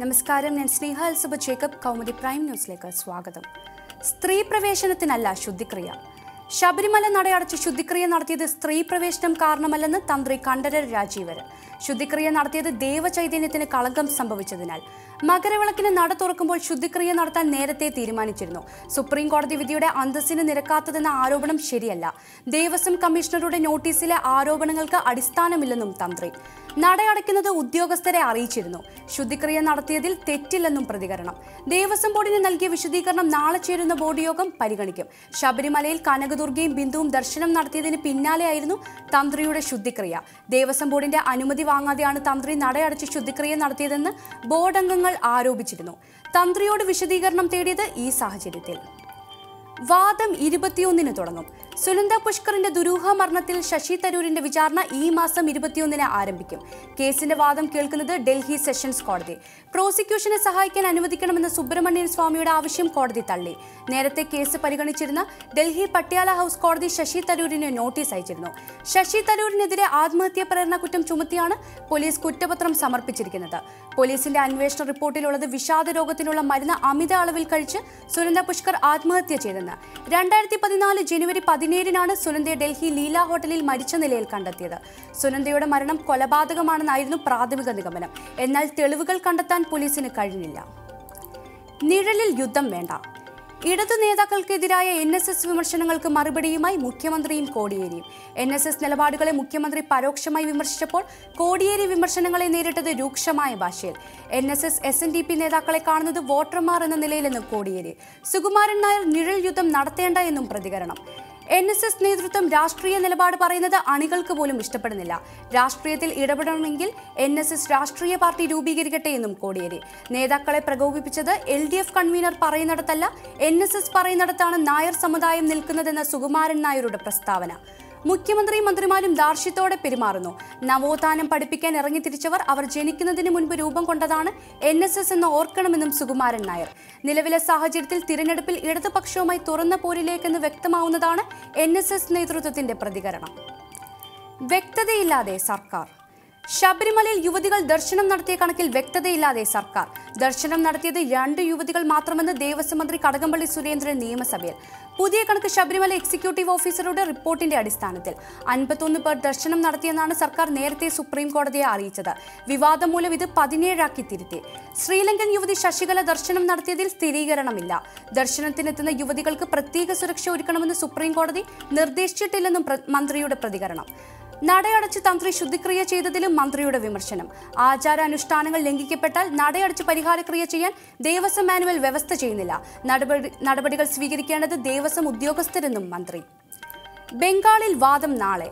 നമസ്കാരം ഞാൻ സ്നേഹ എൽസബ ജേക്കബ് കൗമുദി പ്രൈം ന്യൂസിലേക്ക് സ്വാഗതം. സ്ത്രീ പ്രവേശനത്തിനല്ല ശുദ്ധിക്രിയ. ശബരിമല നടയടച്ച് ശുദ്ധിക്രിയ നടത്തിയത് സ്ത്രീ പ്രവേശനം കാരണമല്ലെന്ന് തന്ത്രി കണ്ഠരർ രാജീവർ ശുദ്ധിക്രിയ നടത്തിയത് ദേവചൈതന്യത്തിന് കളങ്കം സംഭവിച്ചതിനാൽ. മകരവിളക്കിന് നട തുറക്കുമ്പോൾ ശുദ്ധിക്രിയ നടത്താൻ നേരത്തെ തീരുമാനിച്ചിരുന്നു. സുപ്രീം കോടതി വിധിയുടെ അന്തസ്സിന് നിരക്കാത്തതെന്ന ആരോപണം ശരിയല്ല. ദേവസ്വം കമ്മീഷണറുടെ നോട്ടീസിലെ ആരോപണങ്ങൾക്ക് അടിസ്ഥാനമില്ലെന്നും തന്ത്രി. നടയടയ്ക്കുന്നത് ഉദ്യോഗസ്ഥരെ അറിയിച്ചിരുന്നു. ശുദ്ധിക്രിയ നടത്തിയതിൽ തെറ്റില്ലെന്നും പ്രതികരണം. ദേവസ്വം ബോർഡിന് നൽകിയ വിശദീകരണം നാളെ ചേരുന്ന ബോർഡ് യോഗം പരിഗണിക്കും. ശബരിമലയിൽ കനകദുർഗയും ബിന്ദുവും ദർശനം നടത്തിയതിന് പിന്നാലെയായിരുന്നു തന്ത്രിയുടെ ശുദ്ധിക്രിയ. ദേവസ്വം ബോർഡിന്റെ അനുമതി വാങ്ങാതെയാണ് തന്ത്രി നടയടച്ച് ശുദ്ധിക്രിയ നടത്തിയതെന്ന് ബോർഡ് അംഗങ്ങൾ ആരോപിച്ചിരുന്നു. തന്ത്രിയോട് വിശദീകരണം തേടിയത് ഈ സാഹചര്യത്തിൽ. വാദം ഇരുപത്തിയൊന്നിന് തുടങ്ങും. സുനന്ദ പുഷ്കറിന്റെ ദുരൂഹ മരണത്തിൽ ശശി തരൂരിന്റെ വിചാരണ ഈ മാസം ഇരുപത്തിയൊന്നിന് ആരംഭിക്കും. കേസിന്റെ വാദം കേൾക്കുന്നത് ഡൽഹി സെഷൻസ് കോടതി. പ്രോസിക്യൂഷനെ സഹായിക്കാൻ അനുവദിക്കണമെന്ന സുബ്രഹ്മണ്യൻ സ്വാമിയുടെ ആവശ്യം കോടതി തള്ളി. നേരത്തെ കേസ് പരിഗണിച്ചിരുന്ന ഡൽഹി പട്യാല ഹൌസ് കോടതി ശശി തരൂരിന് നോട്ടീസ് അയച്ചിരുന്നു. ശശി തരൂരിനെതിരെ ആത്മഹത്യാ പ്രേരണ കുറ്റം ചുമത്തിയാണ് പോലീസ് കുറ്റപത്രം സമർപ്പിച്ചിരിക്കുന്നത്. പോലീസിന്റെ അന്വേഷണ റിപ്പോർട്ടിലുള്ളത് വിഷാദ രോഗത്തിനുള്ള മരുന്ന് അമിത അളവിൽ കഴിച്ച് സുനന്ദ പുഷ്കർ ആത്മഹത്യ ചെയ്തെന്ന് രണ്ടായിരത്തി പതിനാല് ജനുവരി പതിനേഴിനാണ് സുനന്ദയെ ഡൽഹി ലീല ഹോട്ടലിൽ മരിച്ച നിലയിൽ കണ്ടെത്തിയത്. സുനന്ദയുടെ മരണം കൊലപാതകമാണെന്നായിരുന്നു പ്രാഥമിക നിഗമനം. എന്നാൽ തെളിവുകൾ കണ്ടെത്താൻ പോലീസിന് കഴിഞ്ഞില്ല. നിഴലിൽ യുദ്ധം വേണ്ട. ഇടതു നേതാക്കൾക്കെതിരായ എൻ എസ് എസ് വിമർശനങ്ങൾക്ക് മറുപടിയുമായി മുഖ്യമന്ത്രിയും കോടിയേരിയും. എൻ എസ് എസ് നിലപാടുകളെ മുഖ്യമന്ത്രി പരോക്ഷമായി വിമർശിച്ചപ്പോൾ കോടിയേരി വിമർശനങ്ങളെ നേരിട്ടത് രൂക്ഷമായ ഭാഷയിൽ. N S S S N D P നേതാക്കളെ കാണുന്നത് വോട്ടർമാർ എന്ന നിലയിലെന്നും കോടിയേരി. സുകുമാരൻ നായർ നിഴൽ യുദ്ധം നടത്തേണ്ട എന്നും പ്രതികരണം. എൻ എസ് എസ് നേതൃത്വം രാഷ്ട്രീയ നിലപാട് പറയുന്നത് അണികൾക്ക് പോലും ഇഷ്ടപ്പെടുന്നില്ല. രാഷ്ട്രീയത്തിൽ ഇടപെടണമെങ്കിൽ എൻ എസ് എസ് രാഷ്ട്രീയ പാർട്ടി രൂപീകരിക്കട്ടെ എന്നും കോടിയേരി. നേതാക്കളെ പ്രകോപിപ്പിച്ചത് എൽ ഡി എഫ് കൺവീനർ പറയുന്നിടത്തല്ല എൻ എസ് എസ് പറയുന്നിടത്താണ് നായർ സമുദായം നിൽക്കുന്നതെന്ന സുകുമാരൻ നായരുടെ പ്രസ്താവന. മുഖ്യമന്ത്രി മന്ത്രിമാരും ദാർഷ്ട്യത്തോടെ പെരുമാറുന്നു. നവോത്ഥാനം പഠിപ്പിക്കാൻ ഇറങ്ങിത്തിരിച്ചവർ അവർ ജനിക്കുന്നതിന് മുൻപ് രൂപം കൊണ്ടതാണ് എൻ എസ് എസ് എന്ന് ഓർക്കണമെന്നും സുകുമാരൻ നായർ. നിലവിലെ സാഹചര്യത്തിൽ തിരഞ്ഞെടുപ്പിൽ ഇടതുപക്ഷവുമായി തുറന്ന പോരിലേക്കെന്ന് വ്യക്തമാവുന്നതാണ് എൻ എസ് എസ് നേതൃത്വത്തിന്റെ പ്രതികരണം. വ്യക്തതയില്ലാതെ സർക്കാർ ശബരിമലയിൽ യുവതികൾ ദർശനം നടത്തിയ കണക്കിൽ വ്യക്തതയില്ലാതെ സർക്കാർ. ദർശനം നടത്തിയത് രണ്ട് യുവതികൾ മാത്രമെന്ന് ദേവസ്വം മന്ത്രി കടകംപള്ളി സുരേന്ദ്രൻ നിയമസഭയിൽ. പുതിയ കണക്ക് ശബരിമല എക്സിക്യൂട്ടീവ് ഓഫീസറുടെ റിപ്പോർട്ടിന്റെ അടിസ്ഥാനത്തിൽ അൻപത്തൊന്ന് പേർ ദർശനം നടത്തിയെന്നാണ് സർക്കാർ നേരത്തെ സുപ്രീം കോടതിയെ അറിയിച്ചത്. വിവാദം മൂലം ഇത് പതിനേഴാക്കി തിരുത്തി. ശ്രീലങ്കൻ യുവതി ശശികല ദർശനം നടത്തിയതിൽ സ്ഥിരീകരണമില്ല. ദർശനത്തിനെത്തുന്ന യുവതികൾക്ക് പ്രത്യേക സുരക്ഷ ഒരുക്കണമെന്ന് സുപ്രീം കോടതി നിർദ്ദേശിച്ചിട്ടില്ലെന്നും മന്ത്രിയുടെ പ്രതികരണം. നടയടച്ച് തന്ത്രി ശുദ്ധിക്രിയ ചെയ്തതിലും മന്ത്രിയുടെ വിമർശനം. ആചാരാനുഷ്ഠാനങ്ങൾ ലംഘിക്കപ്പെട്ടാൽ നടയടച്ച് പരിഹാരക്രിയ ചെയ്യാൻ ദേവസ്വം മാനുവൽ വ്യവസ്ഥ ചെയ്യുന്നില്ല. നടപടികൾ സ്വീകരിക്കേണ്ടത് ദേവസ്വം ഉദ്യോഗസ്ഥരെന്നും മന്ത്രി. ബംഗാളിൽ വാദം നാളെ.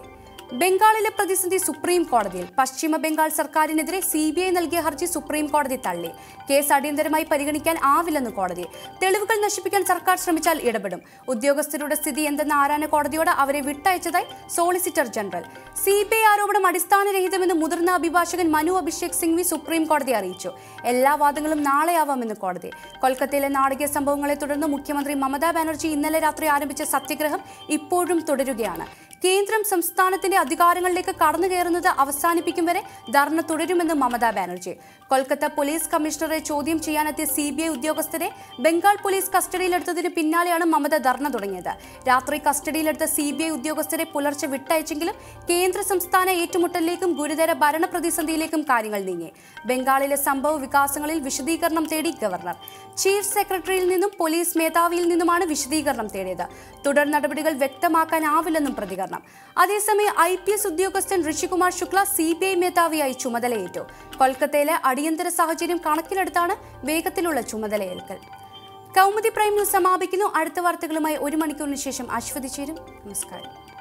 ബംഗാളിലെ പ്രതിസന്ധി സുപ്രീം കോടതിയിൽ പശ്ചിമ ബംഗാൾ സർക്കാരിനെതിരെ സി ബി ഐ നൽകിയ ഹർജി സുപ്രീം കോടതി തള്ളി. കേസ് അടിയന്തരമായി പരിഗണിക്കാൻ ആവില്ലെന്ന് കോടതി. തെളിവുകൾ നശിപ്പിക്കാൻ സർക്കാർ ശ്രമിച്ചാൽ ഇടപെടും. ഉദ്യോഗസ്ഥരുടെ സ്ഥിതി എന്തെന്ന് ആരാന കോടതിയോട് അവരെ വിട്ടയച്ചതായി solicitor general. C B I ആരോപണം അടിസ്ഥാനരഹിതമെന്ന് മുതിർന്ന അഭിഭാഷകൻ മനു അഭിഷേക് സിംഗ്വി സുപ്രീം കോടതി അറിയിച്ചു. എല്ലാ വാദങ്ങളും നാളെയാവാമെന്ന് കോടതി. കൊൽക്കത്തയിലെ നാടകീയ സംഭവങ്ങളെ തുടർന്ന് മുഖ്യമന്ത്രി മമതാ ബാനർജി ഇന്നലെ രാത്രി ആരംഭിച്ച സത്യഗ്രഹം ഇപ്പോഴും തുടരുകയാണ്. കേന്ദ്രം സംസ്ഥാനത്തിന്റെ അധികാരങ്ങളിലേക്ക് കടന്നു കയറുന്നത് അവസാനിപ്പിക്കും വരെ ധർണ തുടരുമെന്ന് മമതാ ബാനർജി. കൊൽക്കത്ത പോലീസ് കമ്മീഷണറെ ചോദ്യം ചെയ്യാനെത്തിയ സി ബി ഐ ഉദ്യോഗസ്ഥരെ ബംഗാൾ പോലീസ് കസ്റ്റഡിയിലെടുത്തതിന് പിന്നാലെയാണ് മമത ധർണ തുടങ്ങിയത്. രാത്രി കസ്റ്റഡിയിലെടുത്ത സി ബി ഐ ഉദ്യോഗസ്ഥരെ പുലർച്ചെ വിട്ടയച്ചെങ്കിലും കേന്ദ്ര സംസ്ഥാന ഏറ്റുമുട്ടലിലേക്കും ഗുരുതര ഭരണ പ്രതിസന്ധിയിലേക്കും കാര്യങ്ങൾ നീങ്ങി. ബംഗാളിലെ സംഭവ വികാസങ്ങളിൽ വിശദീകരണം തേടി ഗവർണർ. ചീഫ് സെക്രട്ടറിയിൽ നിന്നും പോലീസ് മേധാവിയിൽ നിന്നുമാണ് വിശദീകരണം തേടിയത്. തുടർ നടപടികൾ വ്യക്തമാക്കാനാവില്ലെന്നും പ്രതികരണം. അതേസമയം ഐ പി എസ് ഉദ്യോഗസ്ഥൻ Rishikumar Shukla C B I മേധാവിയായി ചുമതലയേറ്റു. കൊൽക്കത്തയിലെ അടിയന്തര സാഹചര്യം കണക്കിലെടുത്താണ് വേഗത്തിലുള്ള ചുമതലയേൽക്കൽ. കൗമുദി പ്രൈം ന്യൂസ് സമാപിക്കുന്നു. അടുത്ത വാർത്തകളുമായി ഒരു മണിക്കൂറിന് ശേഷം അശ്വതി ചേരും നമസ്കാരം.